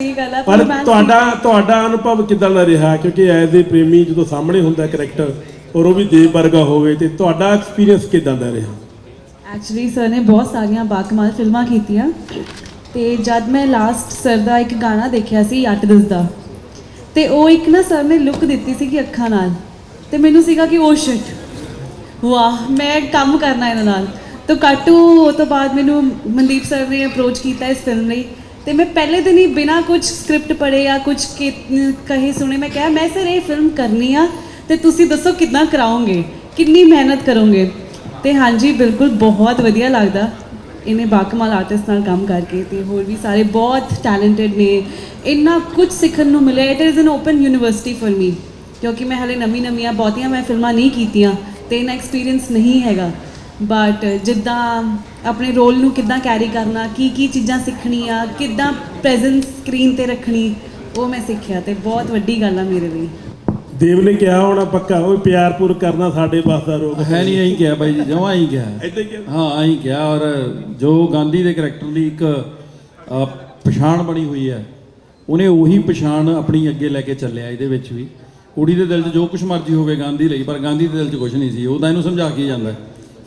ਸਹੀ ਗੱਲ ਹੈ ਪਰ ਤੁਹਾਡਾ ਤੁਹਾਡਾ ਅਨੁਭਵ ਕਿਦਾਂ ਦਾ ਰਿਹਾ? ਕਿਉਂਕਿ ਐਜ਼ ਏ ਪ੍ਰੇਮੀ ਜਦੋਂ ਸਾਹਮਣੇ ਹੁੰਦਾ ਕਰੈਕਟਰ ਔਰ ਉਹ ਵੀ ਦੇਵ ਵਰਗਾ ਹੋਵੇ ਤੇ ਤੁਹਾਡਾ ਐਕਸਪੀਰੀਅੰਸ ਕਿਦਾਂ ਦਾ ਰਿਹਾ? ਐਕਚੁਅਲੀ ਸਰ ਨੇ ਬਹੁਤ ਸਾਰੀਆਂ ਬਾਕਮਾਲ ਫਿਲਮਾਂ ਕੀਤੀਆਂ ਤੇ ਜਦ ਮੈਂ ਲਾਸਟ ਸਰ ਦਾ ਇੱਕ ਗਾਣਾ ਦੇਖਿਆ ਸੀ ਅੱਠ ਦਸ ਦਾ ਤੇ ਉਹ ਇੱਕ ਨਾ ਸਰ ਨੇ ਲੁੱਕ ਦਿੱਤੀ ਸੀ ਕਿ ਅੱਖਾਂ ਨਾਲ ਤੇ ਮੈਨੂੰ ਸੀਗਾ ਕਿ ਉਹ ਸ਼ਿਟ ਵਾਹ ਮੈਂ ਕੰਮ ਕਰਨਾ ਇਹਨਾਂ ਨਾਲ ਤਾਂ ਕਾਟੂ ਉਹ ਤੋਂ ਬਾਅਦ ਮੈਨੂੰ ਮਨਦੀਪ ਸਰ ਨੇ ਅਪਰੋਚ ਕੀਤਾ ਇਸ ਫਿਲਮ ਲਈ ਤੇ ਮੈਂ ਪਹਿਲੇ ਦਿਨ ਹੀ ਬਿਨਾ ਕੁਝ ਸਕ੍ਰਿਪਟ ਪੜ੍ਹੇ ਜਾਂ ਕੁਝ ਕਹੇ ਸੁਣੇ, ਮੈਂ ਕਿਹਾ, ਮੈਂ ਸਰ ਇਹ ਫਿਲਮ ਕਰਨੀ ਆ ਤੇ ਤੁਸੀਂ ਦੱਸੋ ਕਿੱਦਾਂ ਕਰਾਓਗੇ? ਕਿੰਨੀ ਮਿਹਨਤ ਕਰੋਗੇ? ਤੇ ਹਾਂਜੀ, ਬਿਲਕੁਲ ਬਹੁਤ ਵਧੀਆ ਲੱਗਦਾ। ਇਹਨੇ ਬਾਕਮਾਲ ਆਰਟਿਸਟ ਨਾਲ ਕੰਮ ਕਰਕੇ ਤੇ ਹੋਰ ਵੀ ਸਾਰੇ ਬਹੁਤ ਟੈਲੈਂਟਡ ਨੇ। ਇੰਨਾ ਕੁਝ ਸਿੱਖਣ ਨੂੰ ਮਿਲਿਆ। It is an open university for me ਕਿਉਂਕਿ ਮੈਂ ਹਲੇ ਨਵੀਂ ਨਵੀਆਂ ਬਹੁਤੀਆਂ ਮੈਂ ਫਿਲਮਾਂ ਨਹੀਂ ਕੀਤੀਆਂ ਤੇ ਇਹਨਾਂ ਐਕਸਪੀਰੀਅੰਸ ਨਹੀਂ ਹੈਗਾ। ਬਟ ਜਿੱਦਾਂ ਆਪਣੇ ਰੋਲ ਨੂੰ ਕਿੱਦਾਂ ਕੈਰੀ ਕਰਨਾ ਕੀ ਕੀ ਚੀਜ਼ਾਂ ਸਿੱਖਣੀਆਂ ਕਿੱਦਾਂ ਪ੍ਰੈਜ਼ੈਂਸ ਸਕਰੀਨ ਤੇ ਰੱਖਣੀ ਉਹ ਮੈਂ ਸਿੱਖਿਆ ਤੇ ਬਹੁਤ ਵੱਡੀ ਗੱਲ ਆ ਮੇਰੇ ਲਈ। ਦੇਵ ਨੇ ਕਿਹਾ ਹੋਣਾ ਪੱਕਾ ਉਹ ਪਿਆਰਪੁਰ ਕਰਨਾ ਸਾਡੇ ਪਾਸ ਦਾ ਰੋਗ ਹੈ ਨਹੀਂ ਐਂ ਕਿਹਾ ਬਾਈ ਜੀ ਜਮਾਂ ਹੀ ਕਿਹਾ। ਹੀ ਕਿਹਾ। ਹਾਂ ਐਂ ਕਿਹਾ ਔਰ ਜੋ ਗਾਂਧੀ ਦੇ ਕਰੈਕਟਰ ਦੀ ਇੱਕ ਪਛਾਣ ਬਣੀ ਹੋਈ ਹੈ ਉਹਨੇ ਉਹੀ ਪਛਾਣ ਆਪਣੀ ਅੱਗੇ ਲੈ ਕੇ ਚੱਲਿਆ ਇਹਦੇ ਵਿੱਚ ਵੀ। ਕੁੜੀ ਦੇ ਦਿਲ 'ਚ ਜੋ ਕੁਝ ਮਰਜ਼ੀ ਹੋਵੇ ਗਾਂਧੀ ਲਈ ਪਰ ਗਾਂਧੀ ਦੇ ਦਿਲ 'ਚ ਕੁਝ ਨਹੀਂ ਸੀ ਉਹ ਤਾਂ ਇਹਨੂੰ ਸਮਝਾ ਕੇ ਹੀ ਜਾਂਦਾ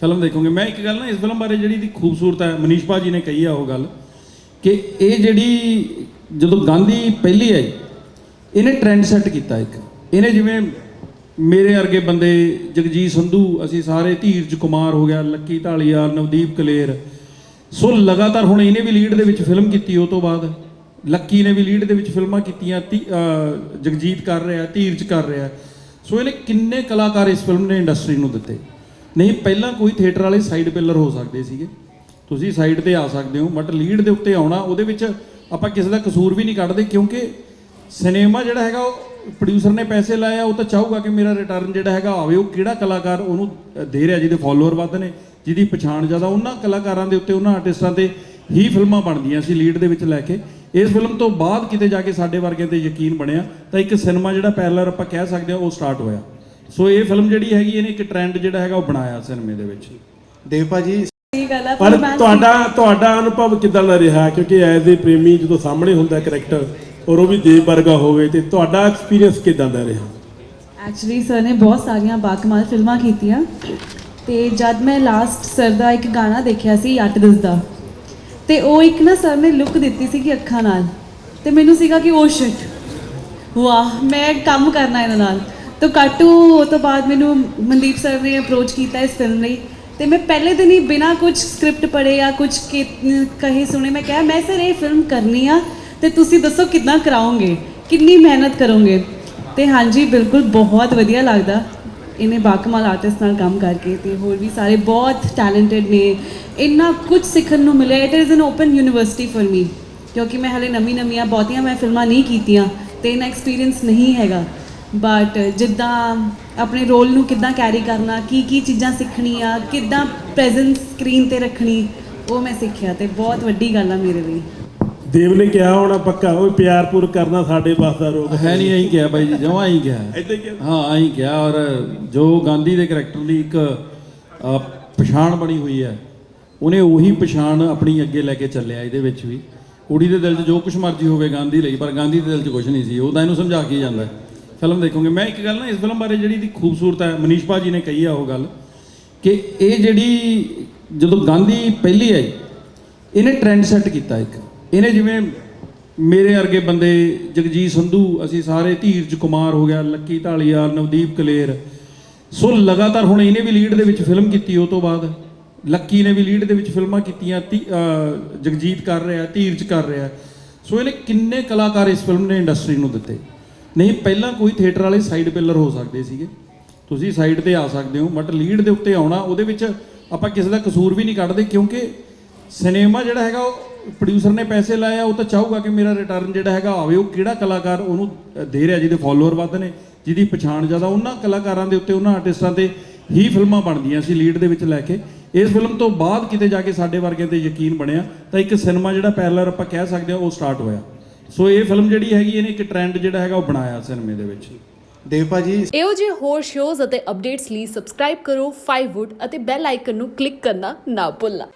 ਫਿਲਮ ਦੇਖੋਗੇ। ਮੈਂ ਇੱਕ ਗੱਲ ਨਾ ਇਸ ਫਿਲਮ ਬਾਰੇ ਜਿਹੜੀ ਦੀ ਖੂਬਸੂਰਤ ਹੈ, ਮਨੀਸ਼ ਭਾਜੀ ਨੇ ਕਹੀ ਆ ਉਹ ਗੱਲ ਕਿ ਇਹ ਜਿਹੜੀ ਜਦੋਂ ਗਾਂਧੀ ਪਹਿਲੀ ਆਈ, ਇਹਨੇ ਟ੍ਰੈਂਡ ਸੈੱਟ ਕੀਤਾ ਇੱਕ। ਇਹਨੇ ਜਿਵੇਂ ਮੇਰੇ ਵਰਗੇ ਬੰਦੇ, ਜਗਜੀਤ ਸੰਧੂ, ਅਸੀਂ ਸਾਰੇ ਧੀਰਜ ਕੁਮਾਰ ਹੋ ਗਿਆ, ਲੱਕੀ ਢਾਲੀਵਾਲ ਨਵਦੀਪ ਕਲੇਰ। ਸੋ ਲਗਾਤਾਰ ਹੁਣ ਇਹਨੇ ਵੀ ਲੀਡ ਦੇ ਵਿੱਚ ਫਿਲਮ ਕੀਤੀ ਉਹ ਤੋਂ ਬਾਅਦ। ਲੱਕੀ ਨੇ ਵੀ ਲੀਡ ਦੇ ਵਿੱਚ ਫਿਲਮਾਂ ਕੀਤੀਆਂ ਤੀ- ਜਗਜੀਤ ਕਰ ਰਿਹਾ, ਧੀਰਜ ਕਰ ਰਿਹਾ। ਸੋ ਇਹਨੇ ਕਿੰਨੇ ਕਲਾਕਾਰ ਇਸ ਫਿਲਮ ਨੇ ਇੰਡਸਟਰੀ ਨੂੰ ਦਿੱਤੇ। ਨਹੀਂ, ਪਹਿਲਾਂ ਕੋਈ ਥੀਏਟਰ ਵਾਲੇ ਸਾਈਡ ਪਿਲਰ ਹੋ ਸਕਦੇ ਸੀਗੇ। ਤੁਸੀਂ ਸਾਈਡ ਤੇ ਆ ਸਕਦੇ ਹੋ ਬਟ ਲੀਡ ਦੇ ਉੱਤੇ ਆਉਣਾ, ਉਹਦੇ ਵਿੱਚ ਆਪਾਂ ਕਿਸੇ ਦਾ ਕਸੂਰ ਵੀ ਨਹੀਂ ਕੱਢਦੇ, ਕਿਉਂਕਿ ਸਿਨੇਮਾ ਜਿਹੜਾ ਹੈਗਾ, ਉਹ ਪ੍ਰੋਡਿਊਸਰ ਨੇ ਪੈਸੇ ਲਾਇਆ ਉਹ ਤਾਂ ਚਾਹੂਗਾ ਕਿ ਮੇਰਾ ਰਿਟਰਨ ਜਿਹੜਾ ਹੈਗਾ ਆਵੇ, ਉਹ ਕਿਹੜਾ ਕਲਾਕਾਰ ਉਹਨੂੰ ਦੇ ਰਿਹਾ, ਜਿਹਦੇ ਫਾਲੋਅਰ ਵੱਧ ਨੇ, ਜਿਹਦੀ ਪਛਾਣ ਜ਼ਿਆਦਾ, ਉਹਨਾਂ ਕਲਾਕਾਰਾਂ ਦੇ ਉੱਤੇ, ਉਹਨਾਂ ਆਰਟਿਸਟਾਂ ਤੇ ਹੀ ਫਿਲਮਾਂ ਬਣਦੀਆਂ ਸੀ ਲੀਡ ਦੇ ਵਿੱਚ ਲੈ ਕੇ। ਇਸ ਫਿਲਮ ਤੋਂ ਬਾਅਦ ਕਿਤੇ ਜਾ ਕੇ ਸਾਡੇ ਵਰਗਿਆਂ ਤੇ ਯਕੀਨ ਬਣਿਆ, ਤਾਂ ਇੱਕ ਸਿਨੇਮਾ ਜਿਹੜਾ ਪੈਰਲਰ ਆਪਾਂ ਕਹਿ ਸਕਦੇ ਹਾਂ, ਉਹ ਸਟਾਰਟ ਹੋਇਆ। ਸੋ ਇਹ ਫਿਲਮ ਜਿਹੜੀ ਹੈਗੀ ਇਹਨੇ ਇੱਕ ਟ੍ਰੈਂਡ ਜਿਹੜਾ ਹੈਗਾ ਉਹ ਬਣਾਇਆ ਸਿਨੇਮੇ ਦੇ ਵਿੱਚ। ਦੇਵ ਭਾਜੀ ਸਹੀ ਗੱਲ ਹੈ ਪਰ ਤੁਹਾਡਾ ਤੁਹਾਡਾ ਅਨੁਭਵ ਕਿਦਾਂ ਦਾ ਰਿਹਾ? ਕਿਉਂਕਿ ਐਜ਼ ਏ ਪ੍ਰੇਮੀ ਜਦੋਂ ਸਾਹਮਣੇ ਹੁੰਦਾ ਕਰੈਕਟਰ ਔਰ ਉਹ ਵੀ ਦੇਵ ਵਰਗਾ ਹੋਵੇ ਤੇ ਤੁਹਾਡਾ ਐਕਸਪੀਰੀਅੰਸ ਕਿਦਾਂ ਦਾ ਰਿਹਾ? ਐਕਚੁਅਲੀ ਸਰ ਨੇ ਬਹੁਤ ਸਾਰੀਆਂ ਬਾਕਮਾਲ ਫਿਲਮਾਂ ਕੀਤੀਆਂ ਤੇ ਜਦ ਮੈਂ ਲਾਸਟ ਸਰ ਦਾ ਇੱਕ ਗਾਣਾ ਦੇਖਿਆ ਸੀ ਅੱਠ ਦਸ ਦਾ ਤੇ ਉਹ ਇੱਕ ਨਾ ਸਰ ਨੇ ਲੁੱਕ ਦਿੱਤੀ ਸੀ ਕਿ ਅੱਖਾਂ ਨਾਲ ਤੇ ਮੈਨੂੰ ਸੀਗਾ ਕਿ ਉਹ ਸ਼ਿਟ ਵਾਹ ਮੈਂ ਕੰਮ ਕਰਨਾ ਇਹਨਾਂ ਨਾਲ। ਤਾਂ ਕਾਟੂ, ਉਹ ਤੋਂ ਬਾਅਦ ਮੈਨੂੰ ਮਨਦੀਪ ਸਰ ਨੇ ਅਪਰੋਚ ਕੀਤਾ ਇਸ ਫਿਲਮ ਲਈ। ਤੇ ਮੈਂ ਪਹਿਲੇ ਦਿਨ ਹੀ ਬਿਨਾ ਕੁਝ ਸਕ੍ਰਿਪਟ ਪੜ੍ਹੇ ਜਾਂ ਕੁਝ ਕਹੇ ਸੁਣੇ, ਮੈਂ ਕਿਹਾ, ਮੈਂ ਸਰ ਇਹ ਫਿਲਮ ਕਰਨੀ ਆ, ਤੇ ਤੁਸੀਂ ਦੱਸੋ ਕਿੱਦਾਂ ਕਰਾਓਗੇ? ਕਿੰਨੀ ਮਿਹਨਤ ਕਰੋਗੇ? ਤੇ ਹਾਂਜੀ, ਬਿਲਕੁਲ ਬਹੁਤ ਵਧੀਆ ਲੱਗਦਾ। ਇਹਨੇ ਬਾਕਮਾਲ ਆਰਟਿਸਟ ਨਾਲ ਕੰਮ ਕਰਕੇ ਤੇ ਹੋਰ ਵੀ ਸਾਰੇ ਬਹੁਤ ਟੈਲੈਂਟਡ ਨੇ। ਇੰਨਾ ਕੁਝ ਸਿੱਖਣ ਨੂੰ ਮਿਲਿਆ। It is an open university for me ਕਿਉਂਕਿ ਮੈਂ ਹਲੇ ਨਵੀਂ ਨਵੀਆਂ ਬਹੁਤੀਆਂ ਮੈਂ ਫਿਲਮਾਂ ਨਹੀਂ ਕੀਤੀਆਂ ਤੇ ਇਹਨਾਂ ਐਕਸਪੀਰੀਅੰਸ ਨਹੀਂ ਹੈਗਾ। ਬਟ ਜਿੱਦਾਂ ਆਪਣੇ ਰੋਲ ਨੂੰ ਕਿੱਦਾਂ ਕੈਰੀ ਕਰਨਾ ਕੀ ਕੀ ਚੀਜ਼ਾਂ ਸਿੱਖਣੀਆਂ ਕਿੱਦਾਂ ਪ੍ਰੈਜ਼ੈਂਸ ਸਕਰੀਨ ਤੇ ਰੱਖਣੀ ਉਹ ਮੈਂ ਸਿੱਖਿਆ ਤੇ ਬਹੁਤ ਵੱਡੀ ਗੱਲ ਆ ਮੇਰੇ ਲਈ। ਦੇਵ ਨੇ ਕਿਹਾ ਹੋਣਾ ਪੱਕਾ ਉਹ ਪਿਆਰਪੁਰ ਕਰਨਾ ਸਾਡੇ ਪਾਸ ਦਾ ਰੋਗ ਹੈ। ਨਹੀਂ ਐਂ ਕਿਹਾ ਬਾਈ ਜੀ ਜਮਾਂ ਹੀ ਕਿਹਾ। ਹੀ ਕਿਹਾ। ਹਾਂ ਐਂ ਕਿਹਾ ਔਰ ਜੋ ਗਾਂਧੀ ਦੇ ਕਰੈਕਟਰ ਦੀ ਇੱਕ ਪਛਾਣ ਬਣੀ ਹੋਈ ਹੈ ਉਹਨੇ ਉਹੀ ਪਛਾਣ ਆਪਣੀ ਅੱਗੇ ਲੈ ਕੇ ਚੱਲਿਆ ਇਹਦੇ ਵਿੱਚ ਵੀ। ਕੁੜੀ ਦੇ ਦਿਲ 'ਚ ਜੋ ਕੁਝ ਮਰਜ਼ੀ ਹੋਵੇ ਗਾਂਧੀ ਲਈ ਪਰ ਗਾਂਧੀ ਦੇ ਦਿਲ 'ਚ ਕੁਝ ਨਹੀਂ ਸੀ ਉਹ ਤਾਂ ਇਹਨੂੰ ਸਮਝਾ ਕੇ ਹੀ ਜਾਂਦਾ ਫਿਲਮ ਦੇਖੋਗੇ। ਮੈਂ ਇੱਕ ਗੱਲ ਨਾ ਇਸ ਫਿਲਮ ਬਾਰੇ ਜਿਹੜੀ ਦੀ ਖੂਬਸੂਰਤ ਹੈ, ਮਨੀਸ਼ ਭਾਜੀ ਨੇ ਕਹੀ ਆ ਉਹ ਗੱਲ ਕਿ ਇਹ ਜਿਹੜੀ ਜਦੋਂ ਗਾਂਧੀ ਪਹਿਲੀ ਆਈ, ਇਹਨੇ ਟ੍ਰੈਂਡ ਸੈੱਟ ਕੀਤਾ ਇੱਕ। ਇਹਨੇ ਜਿਵੇਂ ਮੇਰੇ ਵਰਗੇ ਬੰਦੇ, ਜਗਜੀਤ ਸੰਧੂ, ਅਸੀਂ ਸਾਰੇ ਧੀਰਜ ਕੁਮਾਰ ਹੋ ਗਿਆ, ਲੱਕੀ ਢਾਲੀਵਾਲ ਨਵਦੀਪ ਕਲੇਰ। ਸੋ ਲਗਾਤਾਰ ਹੁਣ ਇਹਨੇ ਵੀ ਲੀਡ ਦੇ ਵਿੱਚ ਫਿਲਮ ਕੀਤੀ ਉਹ ਤੋਂ ਬਾਅਦ। ਲੱਕੀ ਨੇ ਵੀ ਲੀਡ ਦੇ ਵਿੱਚ ਫਿਲਮਾਂ ਕੀਤੀਆਂ ਤੀ- ਜਗਜੀਤ ਕਰ ਰਿਹਾ, ਧੀਰਜ ਕਰ ਰਿਹਾ। ਸੋ ਇਹਨੇ ਕਿੰਨੇ ਕਲਾਕਾਰ ਇਸ ਫਿਲਮ ਨੇ ਇੰਡਸਟਰੀ ਨੂੰ ਦਿੱਤੇ। ਨਹੀਂ, ਪਹਿਲਾਂ ਕੋਈ ਥੀਏਟਰ ਵਾਲੇ ਸਾਈਡ ਪਿਲਰ ਹੋ ਸਕਦੇ ਸੀਗੇ। ਤੁਸੀਂ ਸਾਈਡ ਤੇ ਆ ਸਕਦੇ ਹੋ ਬਟ ਲੀਡ ਦੇ ਉੱਤੇ ਆਉਣਾ, ਉਹਦੇ ਵਿੱਚ ਆਪਾਂ ਕਿਸੇ ਦਾ ਕਸੂਰ ਵੀ ਨਹੀਂ ਕੱਢਦੇ, ਕਿਉਂਕਿ ਸਿਨੇਮਾ ਜਿਹੜਾ ਹੈਗਾ, ਉਹ ਪ੍ਰੋਡਿਊਸਰ ਨੇ ਪੈਸੇ ਲਾਇਆ ਉਹ ਤਾਂ ਚਾਹੂਗਾ ਕਿ ਮੇਰਾ ਰਿਟਰਨ ਜਿਹੜਾ ਹੈਗਾ ਆਵੇ, ਉਹ ਕਿਹੜਾ ਕਲਾਕਾਰ ਉਹਨੂੰ ਦੇ ਰਿਹਾ, ਜਿਹਦੇ ਫਾਲੋਅਰ ਵੱਧ ਨੇ, ਜਿਹਦੀ ਪਛਾਣ ਜ਼ਿਆਦਾ, ਉਹਨਾਂ ਕਲਾਕਾਰਾਂ ਦੇ ਉੱਤੇ, ਉਹਨਾਂ ਆਰਟਿਸਟਾਂ ਤੇ ਹੀ ਫਿਲਮਾਂ ਬਣਦੀਆਂ ਸੀ ਲੀਡ ਦੇ ਵਿੱਚ ਲੈ ਕੇ। ਇਸ ਫਿਲਮ ਤੋਂ ਬਾਅਦ ਕਿਤੇ ਜਾ ਕੇ ਸਾਡੇ ਵਰਗਿਆਂ ਤੇ ਯਕੀਨ ਬਣਿਆ, ਤਾਂ ਇੱਕ ਸਿਨੇਮਾ ਜਿਹੜਾ ਪੈਰਲਰ ਆਪਾਂ ਕਹਿ ਸਕਦੇ ਹਾਂ, ਉਹ ਸਟਾਰਟ ਹੋਇਆ। ਸੋ ਇਹ ਫਿਲਮ ਜਿਹੜੀ ਹੈਗੀ ਇਹਨੇ ਇੱਕ ਟ੍ਰੈਂਡ ਜਿਹੜਾ ਹੈਗਾ ਉਹ ਬਣਾਇਆ ਸਿਨੇਮੇ ਦੇ ਵਿੱਚ। ਦੇਵ ਭਾਜੀ ਇਹੋ ਜਿਹੇ ਹੋਰ ਸ਼ੋਜ਼ ਅਤੇ ਅਪਡੇਟਸ ਲਈ ਸਬਸਕ੍ਰਾਈਬ ਕਰੋ 5wood ਅਤੇ ਬੈਲ ਆਈਕਨ ਨੂੰ ਕਲਿੱਕ ਕਰਨਾ ਨਾ ਭੁੱਲਣਾ।